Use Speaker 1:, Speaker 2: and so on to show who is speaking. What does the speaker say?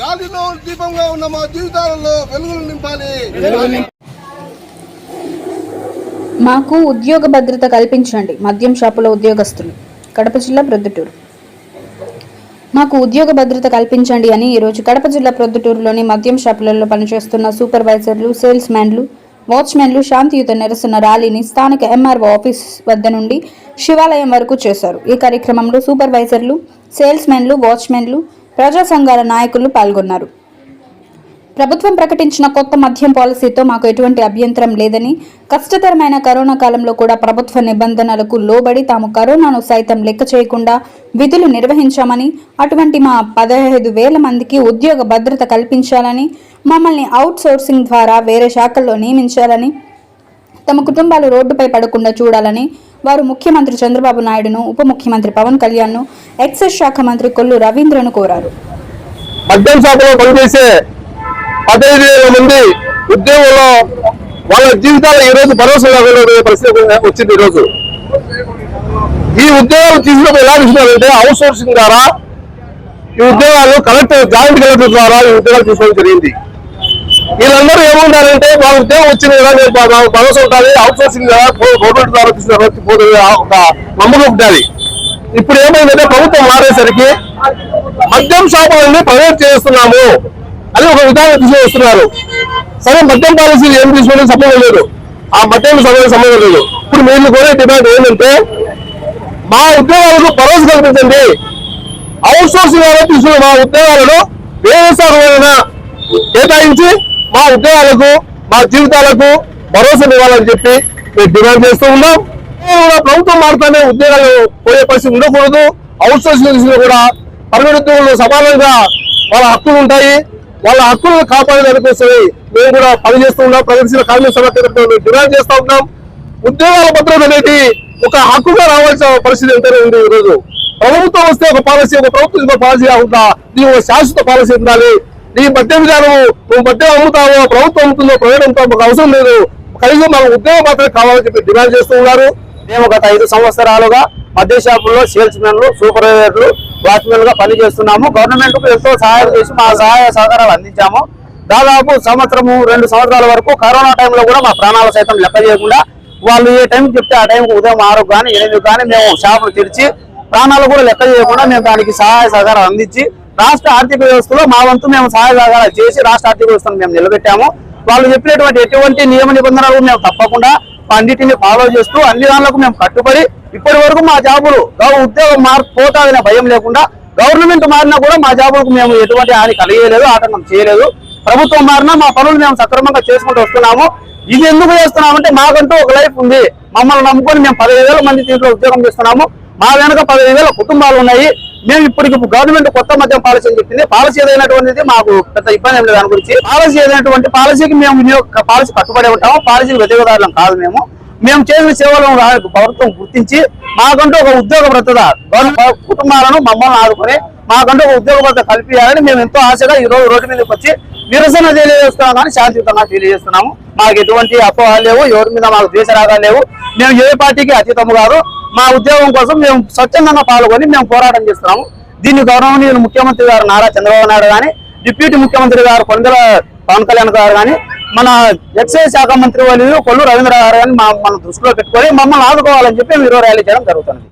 Speaker 1: గాలిలో దీపంగా ఉన్న మా జీవితాలలో వెలుగులు నింపాలి.
Speaker 2: మాకు ఉద్యోగ భద్రత కల్పించండి మద్యం షాపుల ఉద్యోగస్తులు. కడప జిల్లా ప్రొద్దుటూరు. మాకు ఉద్యోగ భద్రత కల్పించండి అని ఈరోజు కడప జిల్లా ప్రొద్దుటూరులోని మద్యం షాపులలో పనిచేస్తున్న సూపర్వైజర్లు సేల్స్ మ్యాన్లు వాచ్మెన్లు శాంతియుత నిరసన ర్యాలీని స్థానిక ఎంఆర్ఓ ఆఫీస్ వద్ద నుండి శివాలయం వరకు చేశారు. ఈ కార్యక్రమంలో సూపర్వైజర్లు సేల్స్మెన్లు వాచ్మెన్లు ప్రజా సంఘాల నాయకులు పాల్గొన్నారు. ప్రభుత్వం ప్రకటించిన కొత్త మద్యం పాలసీతో మాకు ఎటువంటి అభ్యంతరం లేదని కష్టతరమైన కరోనా కాలంలో కూడా ప్రభుత్వ నిబంధనలకు లోబడి తాము కరోనాను సైతం లెక్క చేయకుండా విధులు నిర్వహించామని అటువంటి మా పదహైదు వేల మందికి ఉద్యోగ భద్రత కల్పించాలని మమ్మల్ని అవుట్ సోర్సింగ్ ద్వారా వేరే శాఖల్లో నియమించాలని తమ కుటుంబాలు రోడ్డుపై పడకుండా చూడాలని వారు ముఖ్యమంత్రి చంద్రబాబు నాయుడును ఉప ముఖ్యమంత్రి పవన్ కళ్యాణ్ను ఎక్సైజ్ శాఖ మంత్రి కొల్లు రవీంద్రను కోరారు.
Speaker 3: మద్యం షాపులో పనిచేసే పదహైదు వేల మంది ఉద్యోగుల్లో వాళ్ళ జీవితాలు ఈ రోజు భరోసా లేకుండా పరిస్థితి వచ్చింది ఈరోజు రోజు. ఈ ఉద్యోగాలు తీసుకున్నప్పుడు ఎలా తీసుకున్నారంటే అవుట్ సోర్సింగ్ ద్వారా ఈ ఉద్యోగాలు కలెక్టర్ జాయింట్ కలెక్టర్ ద్వారా ఈ ఉద్యోగాలు తీసుకోవడం జరిగింది. వీళ్ళందరూ ఏముంటారంటే వాళ్ళ ఉద్యోగం వచ్చింది కదా నేను భరోసా ఉంటుంది అవుట్ సోర్సింగ్ ద్వారా గవర్నమెంట్ ద్వారా పోతుంది ఒక నమ్మకం ఉంటుంది ఇప్పుడు ఏమైందంటే ప్రభుత్వం మారేసరికి మద్యం షాపులన్నీ ప్రైవేట్ చేస్తున్నాము అని ఒక విధానం తీసుకొస్తున్నారు. సరే మద్యం పాలసీలు ఏం తీసుకోవడం సంబంధం లేదు. ఆ మద్యం సమయం సంబంధం లేదు. ఇప్పుడు మీరు కూడా డిమాండ్ ఏంటంటే మా ఉద్యోగాలకు భరోసా కల్పించండి. అవుట్ సోర్సింగ్ ద్వారా తీసుకున్న మా ఉద్యోగాలను వేరే శాఖలైనా కేటాయించి మా ఉద్యోగాలకు మా జీవితాలకు భరోసా ఇవ్వాలని చెప్పి మేము డిమాండ్ చేస్తూ ఉన్నాం. కూడా ప్రభుత్వం మారుతానే ఉద్యోగాలు పోయే పరిస్థితి ఉండకూడదు. అవుట్ సోర్సింగ్ కూడా పర్మనెంట్ ఉద్యోగులు సమానంగా వాళ్ళ హక్కులు ఉంటాయి. వాళ్ళ హక్కులను కాపాడేదానికోసమే మేము కూడా పనిచేస్తూ ఉన్నాం. ప్రగతిశీల కార్మిక సభ మేము డిమాండ్ చేస్తూ ఉన్నాం. ఉద్యోగాల భద్రత అనేది ఒక హక్కుగా రావాల్సిన పరిస్థితి ఎంతనే ఉంది ఈరోజు. ప్రభుత్వం వస్తే ఒక పాలసీ ఒక ప్రభుత్వం పాలసీ కాకుండా దీని ఒక శాశ్వత పాలసీ ఉండాలి. నీ మద్యం విధానం నువ్వు మద్యం అమ్ముతావో ప్రభుత్వం అమ్ముతుందో ప్రైవేట్ అమ్ముతావు మాకు అవసరం లేదు. కనీసం మాకు ఉద్యోగం మాత్రమే కావాలని చెప్పి డిమాండ్ చేస్తూ ఉన్నారు.
Speaker 4: మేము గత ఐదు సంవత్సరాలుగా మద్య షాపుల్లో సేల్స్ మెన్లు సూపర్వైజర్లు వాచ్మెన్గా పనిచేస్తున్నాము. గవర్నమెంట్కు ఎంతో సహాయం చేసి మా సహాయ సహకారాలు అందించాము. దాదాపు సంవత్సరము రెండు సంవత్సరాల వరకు కరోనా టైంలో కూడా మా ప్రాణాల సైతం లెక్క చేయకుండా వాళ్ళు ఏ టైం చెప్తే ఆ టైంకి ఉదయం ఆరు కానీ ఎనిమిది కానీ మేము షాపులు తెరిచి ప్రాణాలు కూడా లెక్క చేయకుండా మేము దానికి సహాయ సహకారాలు అందించి రాష్ట్ర ఆర్థిక వ్యవస్థలో మా వంతు మేము సహాయ చేసి రాష్ట్ర ఆర్థిక వ్యవస్థను మేము నిలబెట్టాము. వాళ్ళు చెప్పినటువంటి ఎటువంటి నియమ నిబంధనలు మేము తప్పకుండా అన్నిటిని ఫాలో చేస్తూ అన్ని దానిలకు మేము కట్టుబడి ఇప్పటి వరకు మా జాబులు ఉద్యోగం మార్ పోతాదనే భయం లేకుండా గవర్నమెంట్ మారినా కూడా మా జాబులకు మేము ఎటువంటి హాని కలిగేయలేదు ఆటంకం చేయలేదు. ప్రభుత్వం మారినా మా పనులు మేము సక్రమంగా చేసుకుంటూ వస్తున్నాము. ఇది ఎందుకు చేస్తున్నామంటే మాకంటూ ఒక లైఫ్ ఉంది. మమ్మల్ని నమ్ముకొని మేము పదిహేను మంది దీంట్లో ఉద్యోగం చేస్తున్నాము. మా వెనక పదిహేను కుటుంబాలు ఉన్నాయి. మేము ఇప్పటికి గవర్నమెంట్ కొత్త మద్యం పాలసీ అని చెప్పింది. పాలసీ ఏదైనటువంటిది మాకు పెద్ద ఇబ్బంది ఏం లేదు దాని గురించి. పాలసీ ఏదైనటువంటి పాలసీకి మేము వినియోగ పాలసీ కట్టుబడి ఉంటాము. పాలసీకి వ్యతిరేకదారులం కాదు మేము. మేము చేసిన సేవలను ప్రభుత్వం గుర్తించి మాకంటూ ఒక ఉద్యోగ భద్రత కుటుంబాలను మమ్మల్ని ఆదుకొని మాకంటూ ఒక ఉద్యోగ భద్రత కల్పించాలని మేము ఎంతో ఆశగా ఈ రోజు రోడ్డు మీదకి వచ్చి నిరసన తెలియజేస్తున్నాం కానీ శాంతియుతంగా తెలియజేస్తున్నాము. మాకు ఎటువంటి అపోహలు లేవు. ఎవరి మీద మాకు ద్వేష రాగా లేవు. మేము ఏ పార్టీకి అతీతము కాదు. మా ఉద్యోగం కోసం మేము స్వచ్ఛందంగా పాల్గొని మేము పోరాటం చేస్తున్నాము. దీన్ని గౌరవనీయులు ముఖ్యమంత్రి గారు నారా చంద్రబాబు నాయుడు కానీ డిప్యూటీ ముఖ్యమంత్రి గారు కొండల పవన్ కళ్యాణ్ గారు కానీ మన ఎక్సైజ్ శాఖ మంత్రి వాళ్ళు కొల్లు రవీంద్ర గారు కానీ మా మన దృష్టిలో పెట్టుకొని మమ్మల్ని ఆదుకోవాలని చెప్పి మీరు ర్యాలీ చేయడం జరుగుతుంది.